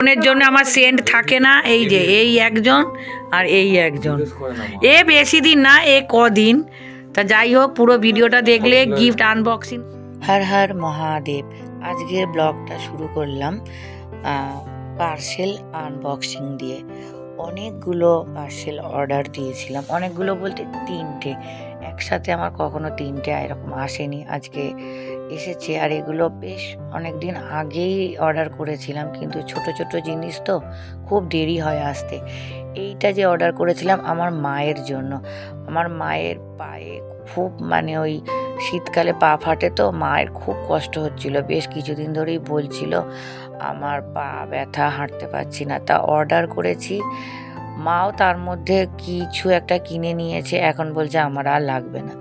বোনের জন্য আমার সেন্ট থাকে না এই যে এই একজন আর এই একজন। এ বেশি দিন না এ কদিন। তা যাই হোক পুরো ভিডিওটা দেখলে গিফট আনবক্সিং হর হর মহাদেব আজকের ব্লগটা শুরু করলাম পার্সেল আনবক্সিং দিয়ে। অনেকগুলো পার্সেল অর্ডার দিয়েছিলাম। অনেকগুলো বলতে তিনটে। একসাথে আমার কখনো তিনটে এরকম আসেনি। আজকে এসেছে আর এগুলো বেশ অনেক দিন আগেই অর্ডার করেছিলাম, কিন্তু ছোট ছোট জিনিস তো খুব দেরি হয় আসতে। এইটা যে অর্ডার করেছিলাম আমার মায়ের জন্য। আমার মায়ের পায়ে খুব মানে ওই শীতকালে পা ফাটে তো, মায়ের খুব কষ্ট হচ্ছিল। বেশ কিছুদিন ধরেই বলছিল, আমার পা ব্যথা, হাঁটতে পারছি না। তা অর্ডার করেছি। মাও তার মধ্যে কিছু একটা কিনে নিয়েছে, এখন বলছে আমার আর লাগবে না।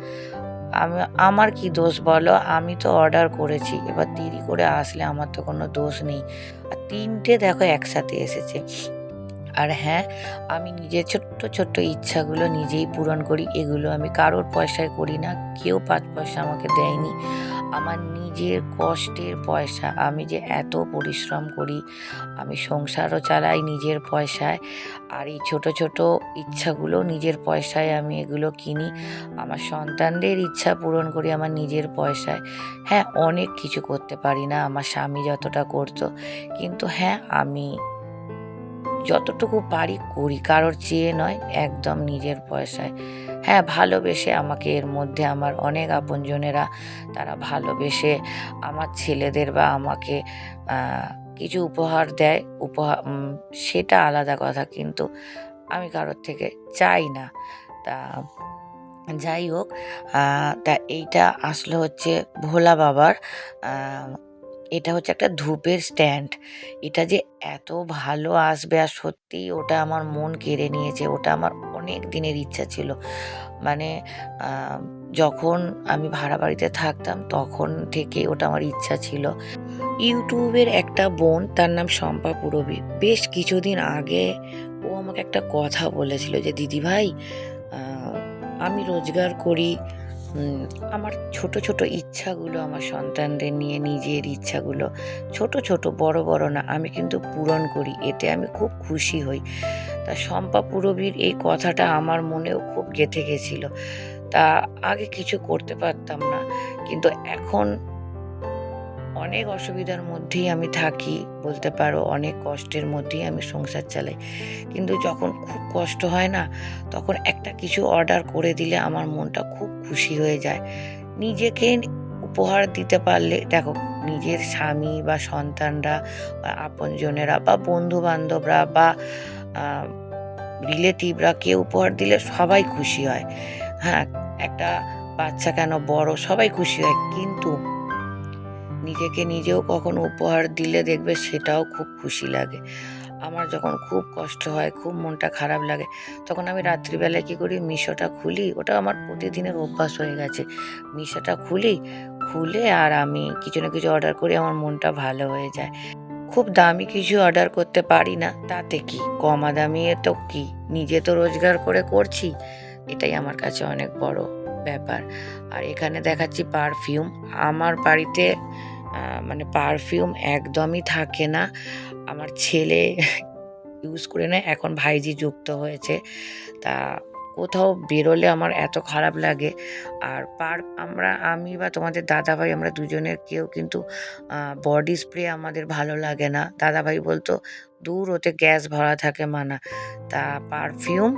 আমি, আমার কি দোষ বলো? আমি তো অর্ডার করেছি। এবার দেরি করে আসলে আমার তো কোনো দোষ নেই। আর তিনটে দেখো একসাথে এসেছে। আর হ্যাঁ আমি নিজের ছোট্ট ছোট্ট ইচ্ছাগুলো নিজেই পূরণ করি। এগুলো আমি কারোর পয়সায় করি না। কেউ পাঁচ পয়সা আমাকে দেয়নি। আমার নিজের কষ্টের পয়সা, আমি যে এত পরিশ্রম করি, আমি সংসারও চালাই নিজের পয়সায়, আর এই ছোট ছোট ইচ্ছাগুলো নিজের পয়সায় আমি এগুলো কিনি, আমার সন্তানদের ইচ্ছা পূরণ করি আমার নিজের পয়সায়। হ্যাঁ অনেক কিছু করতে পারি না, আমার স্বামী যতটা করতো, কিন্তু হ্যাঁ আমি যতটুকু পারি করি, কারোর চেয়ে নয়, একদম নিজের পয়সায়। হ্যাঁ ভালোবেসে আমাকে এর মধ্যে আমার অনেক আপনজনেরা, তারা ভালোবেসে আমার ছেলেদের বা আমাকে কিছু উপহার দেয় উপহার সেটা আলাদা কথা, কিন্তু আমি কারোর থেকে চাই না। তা, যাই হোক তা এইটা আসলে হচ্ছে ভোলা বাবার এটা হচ্ছে একটা ধূপের স্ট্যান্ড এটা যে এত ভালো আসবে আর সত্যিই ওটা আমার মন কেড়ে নিয়েছে, ওটা আমার অনেক দিনের ইচ্ছা ছিল। মানে যখন আমি ভাড়া বাড়িতে থাকতাম তখন থেকে ওটা আমার ইচ্ছা ছিল। ইউটিউবের একটা বোন, তার নাম শম্পা পুরবী। বেশ কিছুদিন আগে ও আমাকে একটা কথা বলেছিল যে দিদি ভাই আমি রোজগার করি আমার ছোট ছোট ইচ্ছাগুলো, আমার সন্তানদের নিয়ে নিজের ইচ্ছাগুলো ছোট ছোট, বড় বড় না, আমি কিন্তু পূরণ করি, এতে আমি খুব খুশি হই। তা শম্পা পুরবীর এই কথাটা আমার মনেও খুব গেঁথে গেছিল। তা আগে কিছু করতে পারতাম না, কিন্তু এখন অনেক অসুবিধার মধ্যেই আমি থাকি, বলতে পারো অনেক কষ্টের মধ্যেই আমি সংসার চালাই। কিন্তু যখন খুব কষ্ট হয় না, তখন একটা কিছু অর্ডার করে দিলে আমার মনটা খুব খুশি হয়ে যায়। নিজেকে উপহার দিতে পারলে, দেখো, নিজের স্বামী বা সন্তানরা বা আপনজনেরা বা বন্ধু বান্ধবরা বা রিলেটিভরা কেউ উপহার দিলে সবাই খুশি হয়। হ্যাঁ একটা বাচ্চা কেন বড়, সবাই খুশি হয়। কিন্তু নিজেকে নিজেও কখনো উপহার দিলে দেখবে সেটাও খুব খুশি লাগে। আমার যখন খুব কষ্ট হয়, খুব মনটা খারাপ লাগে, তখন আমি রাত্রিবেলায় কী করি, মিশোটা খুলি। ওটা আমার প্রতিদিনের অভ্যাস হয়ে গেছে। মিশোটা খুলি, খুলে আর আমি কিছু না কিছু অর্ডার করি, আমার মনটা ভালো হয়ে যায়। খুব দামি কিছু অর্ডার করতে পারি না, তাতে কি? কমা দামি তো কি? নিজে তো রোজগার করে করছি। এটাই আমার কাছে অনেক বড় ব্যাপার। আর এখানে দেখাচ্ছি পারফিউম আমার বাড়িতে মানে পারফিউম একদমই থাকে না। আমার ছেলে ইউজ করে নেয়। এখন ভাইজি যুক্ত হয়েছে। তা কোথাও বেরোলে আমার এত খারাপ লাগে। আর পার, আমরা, আমি বা তোমাদের দাদা ভাই আমরা দুজনের কেউ কিন্তু বডি স্প্রে আমাদের ভালো লাগে না। দাদা ভাই বলতো, দূর ওতে গ্যাস ভরা থাকে মানা। তা পারফিউম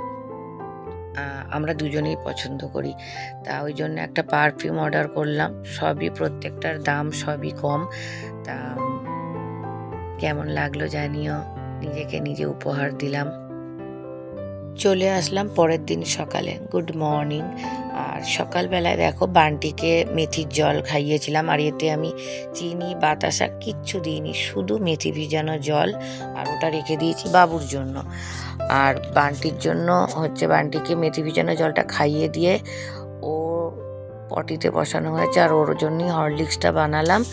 আমরা দুজনেই পছন্দ করি। তা ওই জন্য একটা পারফিউম অর্ডার করলাম। সবই প্রত্যেকটার দাম সবই কম। তা কেমন লাগল জানিও? নিজেকে নিজে উপহার দিলাম। চলে আসলাম পরের দিন সকালে। গুড মর্নিং আর সকালবেলায় দেখো, বান্টিকে মেথির জল খাইয়েছিলাম, আর এতে আমি চিনি, বাতাসা কিচ্ছু দিইনি, শুধু মেথি ভিজানো জল আর ওটা রেখে দিয়েছি বাবুর জন্য। আর বান্টির জন্য হচ্ছে বান্টিকে মেথি ভিজানো জলটা খাইয়ে দিয়ে ও পটিতে বসানো হয়েছে, আর ওর জন্যই হরলিক্সটা বানালাম,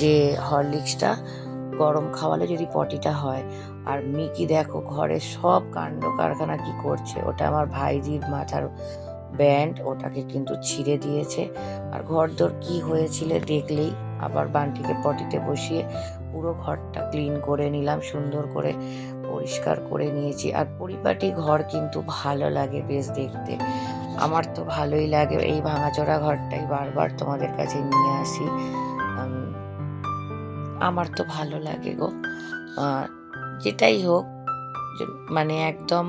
যে হরলিক্সটা গরম খাওয়ালে যদি পটিটা হয়। আর মিকি দেখো ঘরে সব কাণ্ড কারখানা কি করছে? ওটা আমার ভাইজির মাথার ব্যান্ড, ওটাকে কিন্তু ছিঁড়ে দিয়েছে। আর ঘর দোর কি হয়েছিল দেখলেই আবার বান্টিকে পটিতে বসিয়ে পুরো ঘরটা ক্লিন করে নিলাম, সুন্দর করে পরিষ্কার করে নিয়েছি। আর পরিপাটি ঘর কিন্তু ভালো লাগে বেশ দেখতে। আমার তো ভালোই লাগে, এই ভাঙাচোরা ঘরটাই বারবার তোমাদের কাছে নিয়ে আসি। আমার তো ভালো লাগে গো। যেটাই হোক মানে একদম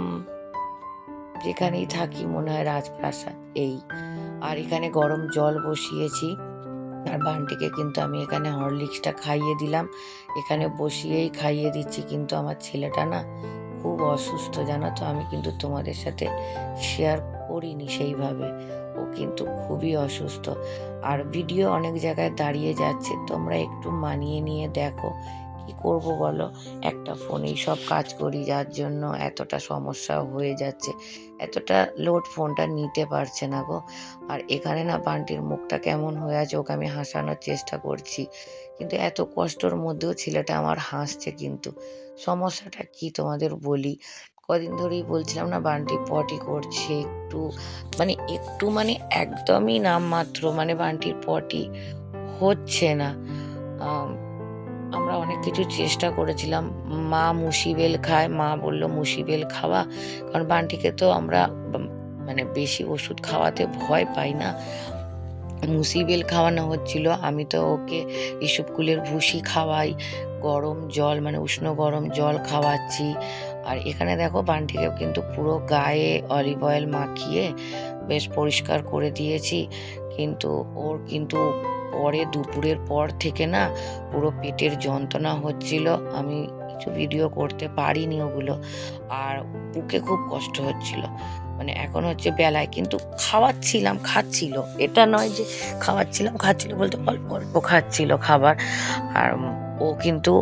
যেখানেই থাকি মনে হয় রাজপ্রাসাদ এই। আর এখানে গরম জল বসিয়েছি। আর বানটিকে কিন্তু আমি এখানে হরলিক্সটা খাইয়ে দিলাম। এখানে বসিয়েই খাইয়ে দিচ্ছি কিন্তু আমার ছেলেটা না খুব অসুস্থ, জানো তো? আমি কিন্তু তোমাদের সাথে শেয়ার করিনি সেইভাবে। ও কিন্তু খুবই অসুস্থ। আর ভিডিও অনেক জায়গায় দাঁড়িয়ে যাচ্ছে। তোমরা একটু মানিয়ে নিয়ে দেখো কি করব বলো? একটা ফোনেই সব কাজ করি, যার জন্য এতটা সমস্যা হয়ে যাচ্ছে। এতটা লোড ফোনটা নিতে পারছে না গো। আর এখানে না বান্টির মুখটা কেমন হয়ে আছে, ওকে আমি হাসানোর চেষ্টা করছি। কিন্তু এত কষ্টর মধ্যেও ছেলেটা আমার হাসছে কিন্তু। সমস্যাটা কি তোমাদের বলি? কদিন ধরেই বলছিলাম না, বান্টি পটি করছে একটু মানে একটু মানে একদমই নামমাত্র মানে বান্টির পটি হচ্ছে না। আমরা অনেক কিছু চেষ্টা করেছিলাম। মা মুসিবেল খায়, মা বলল মুসিবেল খাওয়া, কারণ বান্টিকে তো আমরা মানে বেশি ওষুধ খাওয়াতে ভয় পাই না। মুসিবেল খাওয়ানো হচ্ছিল, আমি তো ওকে ইসবকুলের ভুসি খাওয়াই, গরম জল মানে উষ্ণ গরম জল খাওয়াচ্ছি। আর এখানে দেখো বান্টিকে কিন্তু পুরো গায়ে অলিভ অয়েল মাখিয়ে বেশ পরিষ্কার করে দিয়েছি, কিন্তু ওর কিন্তু পরে দুপুরের পর থেকে না পুরো পেটের যন্ত্রণা হচ্ছিল। আমি কিছু ভিডিও করতে পারিনি ওগুলো। আর বুকে খুব কষ্ট হচ্ছিল। মানে এখন হচ্ছে বেলায় কিন্তু খাওয়াচ্ছিলাম, খাচ্ছিল। এটা নয় যে খাওয়াচ্ছিলাম, খাচ্ছিল বলতে অল্প অল্প খাচ্ছিল খাবার। আর ও কিন্তু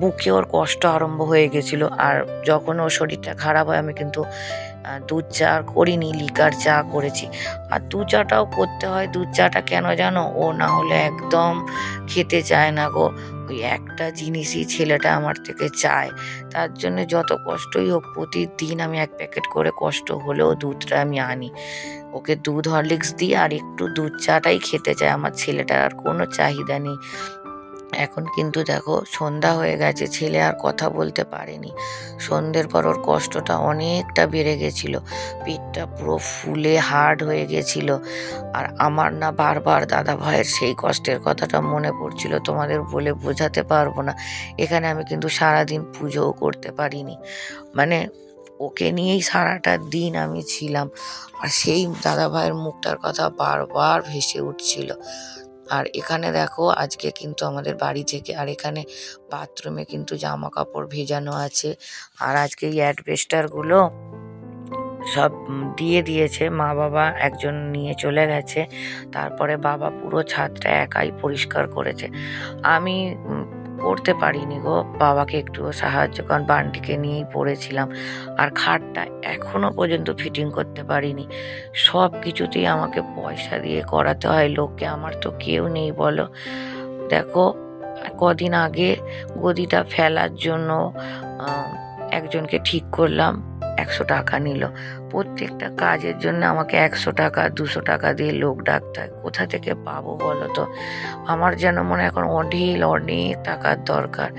বুকে ওর কষ্ট আরম্ভ হয়ে গেছিল। আর যখন ওর শরীরটা খারাপ হয়, আমি কিন্তু দুধ চা করিনি, লিকার চা করেছি। আর দুধ চাটাও করতে হয় দুধ চাটা কেন জানো? ও না হলে একদম খেতে চায় না গো। ওই একটা জিনিসই ছেলেটা আমার থেকে চায়। তার জন্য যত কষ্টই হোক, প্রতিদিন আমি এক প্যাকেট করে কষ্ট হলেও দুধটা আমি আনি। ওকে দুধ, হরলিক্স দিই আর একটু দুধ চাটাই খেতে চায়। আমার ছেলেটার আর কোনো চাহিদা নেই। এখন কিন্তু দেখো সন্ধ্যা হয়ে গেছে, ছেলে আর কথা বলতে পারেনি। সন্ধ্যের পর ওর কষ্টটা অনেকটা বেড়ে গেছিল। পেটটা পুরো ফুলে হার্ড হয়ে গেছিল। আর আমার না বারবার দাদা ভাইয়ের সেই কষ্টের কথাটা মনে পড়ছিল, তোমাদের বলে বোঝাতে পারব না। এখানে আমি কিন্তু সারাদিন পুজোও করতে পারিনি। মানে ওকে নিয়েই সারাটা দিন আমি ছিলাম। আর সেই দাদা ভাইয়ের মুখটার কথা বারবার ভেসে উঠছিল। আর এখানে দেখো আজকে কিন্তু আমাদের বাড়ি থেকে, আর এখানে বাথরুমে কিন্তু জামা কাপড় ভেজানো আছে। আর আজকে এই অ্যাডভেস্টারগুলো সব দিয়ে দিয়েছে। মা বাবা একজন নিয়ে চলে গেছে। তারপরে বাবা পুরো ছাদটা একাই পরিষ্কার করেছে। আমি করতে পারিনি গো। বাবাকে একটুও সাহায্য কারণ বান্টিকে নিয়েই পড়েছিলাম। আর খাটটা এখনও পর্যন্ত ফিটিং করতে পারিনি। সব কিছুতেই আমাকে পয়সা দিয়ে করাতে হয়, লোককে আমার তো কেউ নেই বলো। দেখো, কদিন আগে গদিটা ফেলার জন্য একজনকে ঠিক করলাম। একশো টাকা নিল। প্রত্যেকটা কাজের জন্য আমাকে একশো টাকা, দুশো টাকা দিয়ে লোক ডাকতে। হয় কোথা থেকে পাবো বলো তো? আমার যেন মনে এখন অঢেল অনেক টাকার দরকার।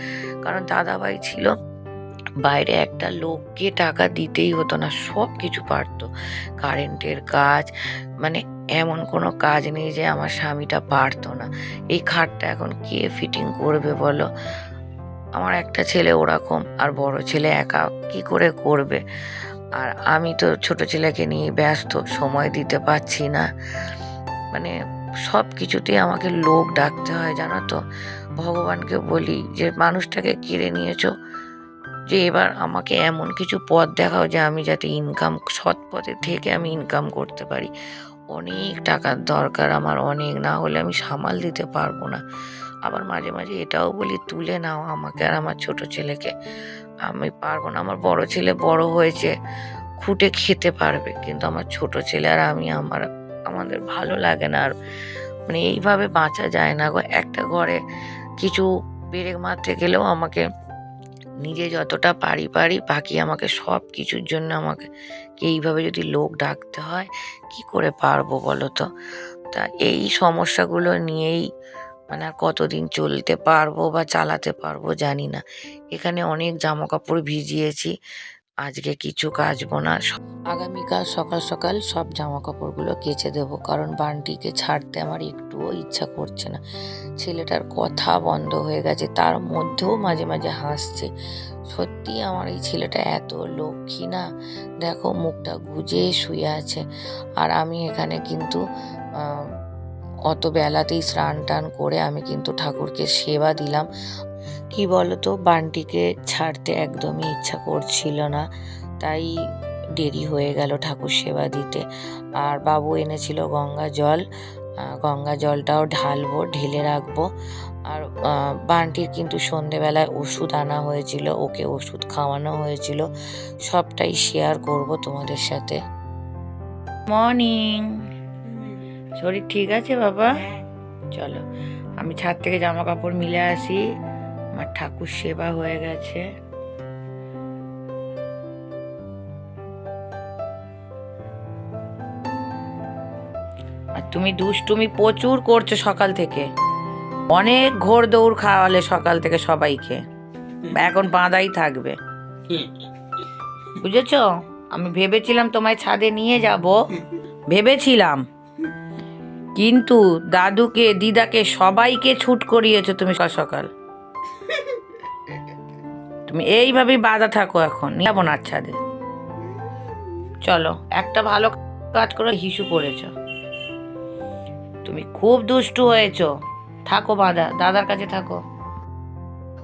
কারণ দাদাভাই ছিল, বাইরে একটা লোককে টাকা দিতেই হতো না সব কিছু পারতো। কারেন্টের কাজ মানে এমন কোনো কাজ নেই যে আমার স্বামীটা পারতো না। এই খাটটা এখন কে ফিটিং করবে বলো? আমার একটা ছেলে ওরকম, আর বড় ছেলে একা, কি করে করবে? আর আমি তো ছোট ছেলেকে নিয়ে ব্যস্ত, সময় দিতে পারছি না। মানে সব কিছুতেই আমাকে লোক ডাকতে হয়, জানো তো? ভগবানকে বলি যে, মানুষটাকে কেড়ে নিয়েছো? যে এবার আমাকে এমন কিছু পথ দেখাও যে আমি যাতে ইনকাম সৎ পথে থেকে আমি ইনকাম করতে পারি। অনেক টাকার দরকার আমার, অনেক। না হলে আমি সামাল দিতে পারব না। আবার মাঝে মাঝে এটাও বলি, তুলে নাও আমাকে আর আমার ছোট ছেলেকে। আমি পারব না, আমার বড় ছেলে বড় হয়েছে, খুঁটে খেতে পারবে। কিন্তু আমার ছোট ছেলে আর আমি আমার, আমাদের ভালো লাগে না আর মানে এইভাবে বাঁচা যায় না গো। একটা ঘরে কিছু পেরেক মারতে গেলেও আমাকে নিজে যতটা পারি পারি, বাকি আমাকে সব কিছুর জন্য আমাকে এইভাবে যদি লোক ডাকতে হয়, কি করে পারব বলো তো? তা এই সমস্যাগুলো নিয়েই মানে আর কতদিন চলতে পারব বা চালাতে পারব জানি না। এখানে অনেক জামা কাপড় ভিজিয়েছি, আজকে কিছু কাচবো না। আগামীকাল সকাল সকাল সব জামা কাপড়গুলো কেচে দেবো, কারণ বান্টিকে ছাড়তে আমার একটুও ইচ্ছা করছে না। ছেলেটার কথা বন্ধ হয়ে গেছে, তার মধ্যেও মাঝে মাঝে হাসছে। সত্যি আমার এই ছেলেটা এত লক্ষ্মী না? দেখো মুখটা গুজে শুয়ে আছে। আর আমি এখানে কিন্তু অত বেলাতেই স্নান টান করে আমি কিন্তু ঠাকুরকে সেবা দিলাম। কি বলতো, বান্টিকে ছাড়তে একদমই ইচ্ছা করছিল না, তাই দেরি হয়ে গেল ঠাকুর সেবা দিতে। আর বাবু এনেছিল গঙ্গা জল গঙ্গা জলটাও ঢালবো, ঢেলে রাখব। আর বান্টির কিন্তু সন্ধেবেলায় ওষুধ আনা হয়েছিল, ওকে ওষুধ খাওয়ানো হয়েছিল। সবটাই শেয়ার করব তোমাদের সাথে। মর্নিং শরীর ঠিক আছে বাবা? চলো, আমি ছাদ থেকে জামা কাপড় মিলে আসি। আমার ঠাকুর সেবা হয়ে গেছে। আর তুমি দুষ্টুমি প্রচুর করছ সকাল থেকে। অনেক ঘোর দৌড় খাওয়ালে সকাল থেকে সবাইকে। এখন বাঁধাই থাকবে। বুঝেছ? আমি ভেবেছিলাম তোমায় ছাদে নিয়ে যাব। ভেবেছিলাম। কিন্তু দাদুকে, দিদাকে সবাইকে ছুট করিয়েছো তুমি সকাল সকাল। তুমি এইভাবেই বাধা থাকো এখন। যাব না আর ছাদে চলো, একটা ভালো কাজ করে হিসু করেছ তুমি খুব দুষ্টু হয়েছো। থাকো বাধা, দাদার কাছে থাকো।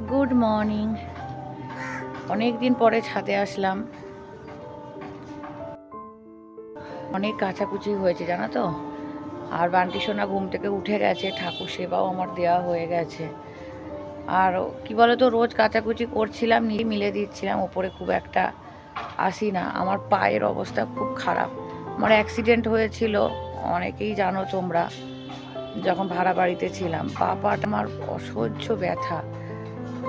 Good morning. অনেক দিন পরে ছাদে আসলাম। অনেক কাচাকুচি হয়েছে, জানো তো? আর বান্টি সোনা ঘুম থেকে উঠে গেছে, ঠাকুর সেবাও আমার দেওয়া হয়ে গেছে। আর কি বলতো, রোজ কাচাকুচি করছিলাম নিয়ে মিলে দিচ্ছিলাম ওপরে খুব একটা আসি না। আমার পায়ের অবস্থা খুব খারাপ। আমার অ্যাক্সিডেন্ট হয়েছিল, অনেকেই জানো তোমরা, যখন ভাড়া বাড়িতে ছিলাম। পা আমার অসহ্য ব্যথা।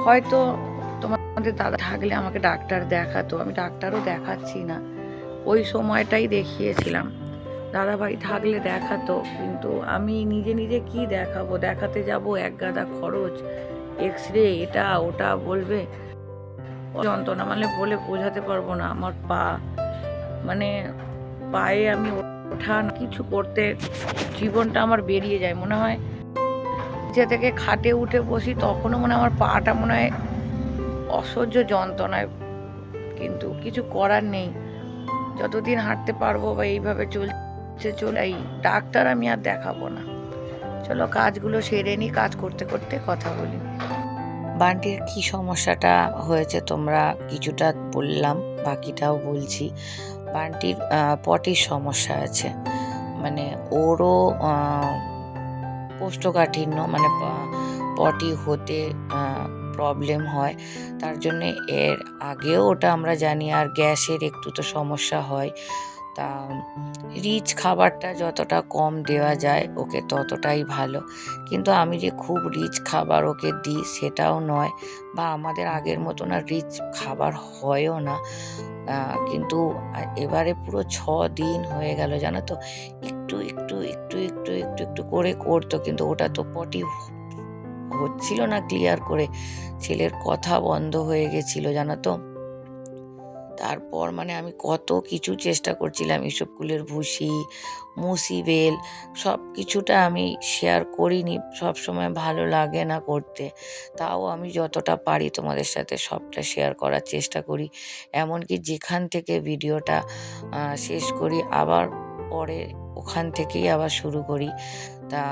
হয়তো তোমাদের দাদা থাকলে আমাকে ডাক্তার দেখাতো, আমি ডাক্তারও দেখাচ্ছি না। ওই সময়টাই দেখিয়েছিলাম। দাদাভাই থাকলে দেখাতো, কিন্তু আমি নিজে নিজে কি দেখাবো? দেখাতে যাব এক গাদা খরচ এক্স রে এটা, ওটা বলবে? যন্ত্রণা মানে বলে বোঝাতে পারব না, আমার পা। মানে পায়ে আমি ওঠা কিছু করতে জীবনটা আমার বেরিয়ে যায়, মনে হয় যে থেকে খাটে উঠে বসি, তখনও মনে আমার পাটা মনে হয় অসহ্য যন্ত্রণায়, কিন্তু কিছু করার নেই। যতদিন হাঁটতে পারব বা এইভাবে চলছে চলে এই ডাক্তার আমি আর দেখাবো না। চলো কাজগুলো সেরে নিই কাজ করতে করতে কথা বলি। বান্টির কি সমস্যাটা হয়েছে তোমরা কিছুটা বললাম, বাকিটাও বলছি। বান্টির পটির সমস্যা আছে। মানে ওরও কোষ্ঠকাঠিন্য মানে পটি হতে প্রবলেম হয়। তার জন্যে এর আগেও ওটা আমরা জানি, আর গ্যাসের একটু তো সমস্যা হয়। তা রিচ খাবারটা যতটা কম দেওয়া যায় ওকে ততটাই ভালো। কিন্তু আমি যে খুব রিচ খাবার ওকে দিই সেটাও নয় বা আমাদের আগের মতন আর রিচ খাবার হয়ও না। কিন্তু এবারে পুরো ছ দিন হয়ে গেল জানো তো? একটু একটু একটু একটু একটু একটু করে করতো কিন্তু ওটা তো পটি হচ্ছিল না ক্লিয়ার করে। ছেলের কথা বন্ধ হয়ে গেছিল জানো তো? তারপর মানে আমি কত কিছু চেষ্টা করছিলাম ইসবগুলের ভুসি মুসিবেল সব কিছুটা আমি শেয়ার করিনি, সব সময় ভালো লাগে না করতে। তাও আমি যতটা পারি তোমাদের সাথে সবটা শেয়ার করার চেষ্টা করি। এমনকি যেখান থেকে ভিডিওটা শেষ করি, আবার পরে ওখান থেকেই আবার শুরু করি। তা,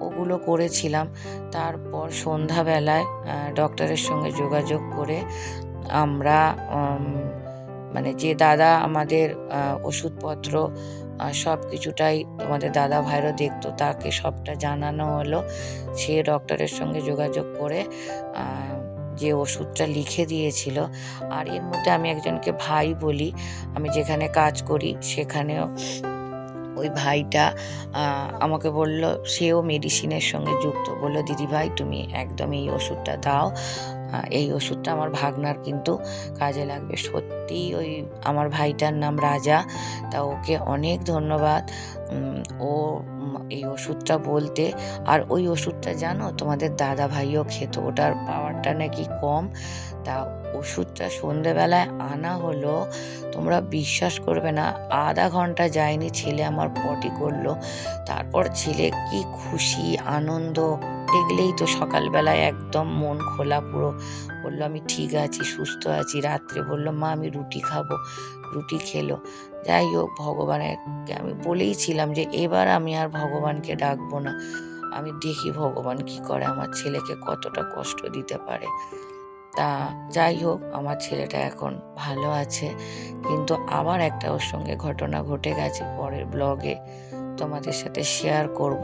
ওগুলো করেছিলাম। তারপর সন্ধ্যাবেলায় ডক্টরের সঙ্গে যোগাযোগ করে আমরা মানে যে দাদা আমাদের ওষুধপত্র সব কিছুটাই তোমাদের দাদা ভাইরও দেখতো, তাকে সবটা জানানো হলো। সে ডক্টরের সঙ্গে যোগাযোগ করে যে ওষুধটা লিখে দিয়েছিল। আর এর মধ্যে আমি একজনকে ভাই বলি, আমি যেখানে কাজ করি সেখানেও ওই ভাইটা আমাকে বলল, সেও মেডিসিনের সঙ্গে যুক্ত। বলল, দিদি ভাই, তুমি একদম এই ওষুধটা দাও। এই ওষুধটা আমার ভাগনার কিন্তু কাজে লাগবে। সত্যি ওই আমার ভাইটার নাম রাজা। তা ওকে অনেক ধন্যবাদ। ও এই ওষুধটা বলতে, আর ওই ওষুধটা জানো, তোমাদের দাদা ভাইও খেত, ওটার পাওয়ারটা নাকি কম। তা ওষুধটা সন্ধেবেলায় আনা হলো, তোমরা বিশ্বাস করবে না, আধা ঘণ্টা যায়নি ছেলে আমার পটি করল। তারপর ছেলে কি খুশি, আনন্দ, দেখলেই তো সকালবেলায় একদম মন খোলা পুরো। বলল, আমি ঠিক আছি, সুস্থ আছি। রাত্রে বলল, মা, আমি রুটি খাব। রুটি খেলো। যাই হোক, ভগবানকে আমি বলেইছিলাম যে, এবার আমি আর ভগবানকে ডাকবো না। আমি দেখি ভগবান কি করে, আমার ছেলেকে কতটা কষ্ট দিতে পারে। তা যাই হোক, আমার ছেলেটা এখন ভালো আছে। কিন্তু আবার একটা ওর সঙ্গে ঘটনা ঘটে গেছে পরের ব্লগে তোমাদের সাথে শেয়ার করব।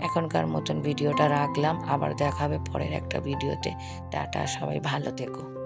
এখনকার মতন ভিডিওটা রাখলাম। আবার দেখাবে পরের একটা ভিডিওতে টাটা, সবাই ভালো থেকো।